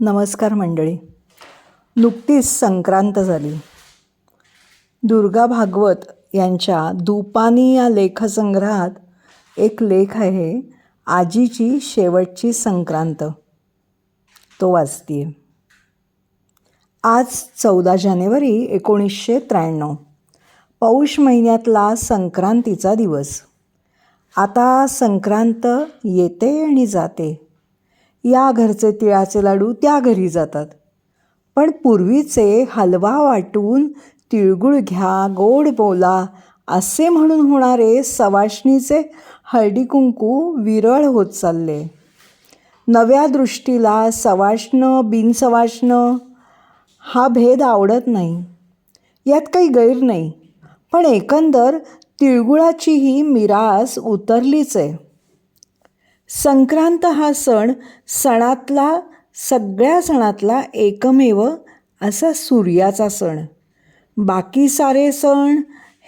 नमस्कार मंडळी. नुकतीच संक्रांत झाली. दुर्गा भागवत यांच्या दुपानी या लेखसंग्रहात एक लेख आहे आजीची शेवटची संक्रांत. तो वाचते आज चौदा जानेवारी एकोणीसशे त्र्याण्णव. पौष महिन्यातला संक्रांतीचा दिवस. आता संक्रांत येते आणि जाते. या घरचे तिळाचे लाडू त्या घरी जातात. पण पूर्वीचे हलवा वाटून तिळगुळ घ्या गोड बोला असे म्हणून होणारे सवाष्णीचे हळदी कुंकू विरळ होत चालले. नव्या दृष्टीला सवाष्ण बिनसवाष्ण हा भेद आवडत नाही. यात काही गैर नाही. पण एकंदर तिळगुळाचीही मिरास उतरलीच आहे. संक्रांत हा सण सणातला सगळ्या सणातला एकमेव असा सूर्याचा सण. बाकी सारे सण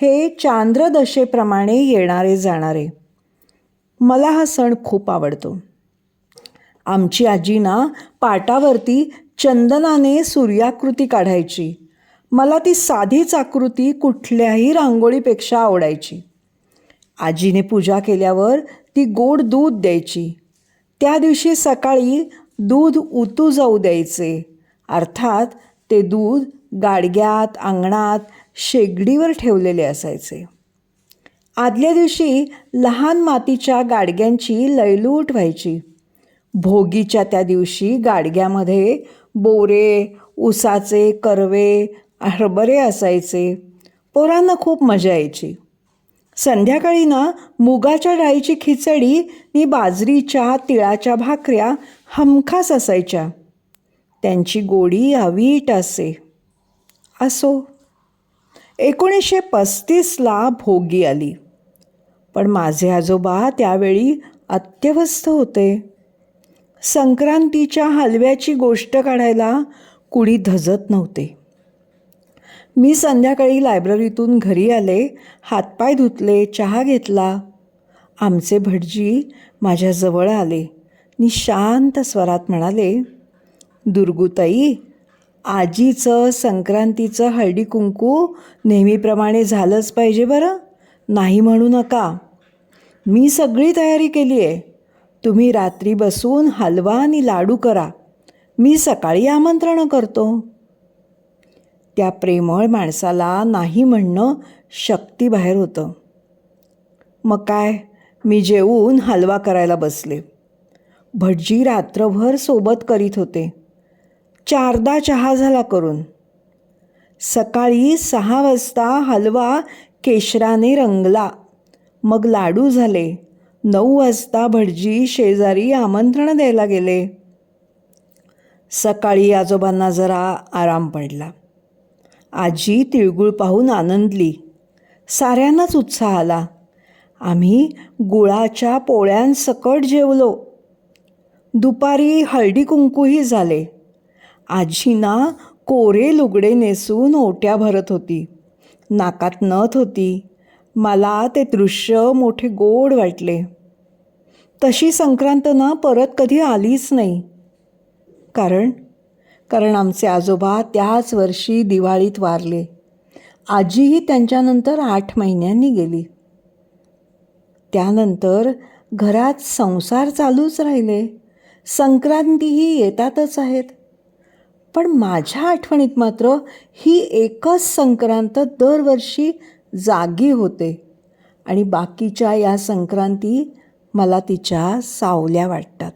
हे चांद्रदशेप्रमाणे येणारे जाणारे. मला हा सण खूप आवडतो. आमची आजी ना पाटावरती चंदनाने सूर्याकृती काढायची. मला ती साधीच आकृती कुठल्याही रांगोळीपेक्षा आवडायची. आजीने पूजा केल्यावर ती गोड दूध द्यायची. त्या दिवशी सकाळी दूध उतू जाऊ द्यायचे. अर्थात ते दूध गाडग्यात अंगणात शेगडीवर ठेवलेले असायचे. आदल्या दिवशी लहान मातीच्या गाडग्यांची लयलूट व्हायची. भोगीच्या त्या दिवशी गाडग्यामध्ये बोरे उसाचे करवे हरभरे असायचे. पोरांना खूप मजा यायची. संध्याकाळी ना मुगाच्या डाळीची खिचडी नि बाजरीच्या तिळाच्या भाकऱ्या हमखास असायच्या. त्यांची गोडी अवीट असे. असो. एकोणीसशे पस्तीसला भोगी आली. पण माझे आजोबा त्यावेळी अत्यवस्थ होते. संक्रांतीच्या हलव्याची गोष्ट काढायला कुणी धजत नव्हते. मी संध्याकाळी लायब्ररीतून घरी आले हातपाय धुतले चहा घेतला. आमचे भटजी माझ्याजवळ आले. निशांत स्वरात म्हणाले दुर्गुताई आजीचं संक्रांतीचं हळदी कुंकू नेहमीप्रमाणे झालंच पाहिजे बरं? नाही म्हणू नका. मी सगळी तयारी केली आहे तुम्ही रात्री बसून हलवा आणि लाडू करा. मी सकाळी आमंत्रणं करतो. त्या प्रेमळ माणसाला नाही म्हणणं शक्तीबाहेर होतं. मग काय? मी जेवून हलवा करायला बसले. भटजी रात्रभर सोबत करीत होते. चारदा चहा झाला करून. सकाळी सहा वाजता हलवा केशराने रंगला. मग लाडू झाले. नऊ वाजता भटजी शेजारी आमंत्रण द्यायला गेले. सकाळी आजोबांना जरा आराम पडला. आजी तिळगुळ पाहून आनंदली. साऱ्यांनाच उत्साह आला. आम्ही गुळाच्या पोळ्यांसकट जेवलो. दुपारी हळदी कुंकूही झाले. आजीना कोरे लुगडे नेसून ओट्या भरत होती. नाकात नथ होती. मला ते दृश्य मोठे गोड वाटले. तशी संक्रांत ना परत कधी आलीच नाही. कारण कारण आमचे आजोबा त्याच वर्षी दिवाळीत वारले. आजीही त्यांच्यानंतर आठ महिन्यांनी गेली. त्यानंतर घरात संसार चालूच राहिले. संक्रांतीही येतातच आहेत. पण माझ्या आठवणीत मात्र ही एकच संक्रांत दरवर्षी जागी होते आणि बाकीच्या या संक्रांती मला तिच्या सावल्या वाटतात.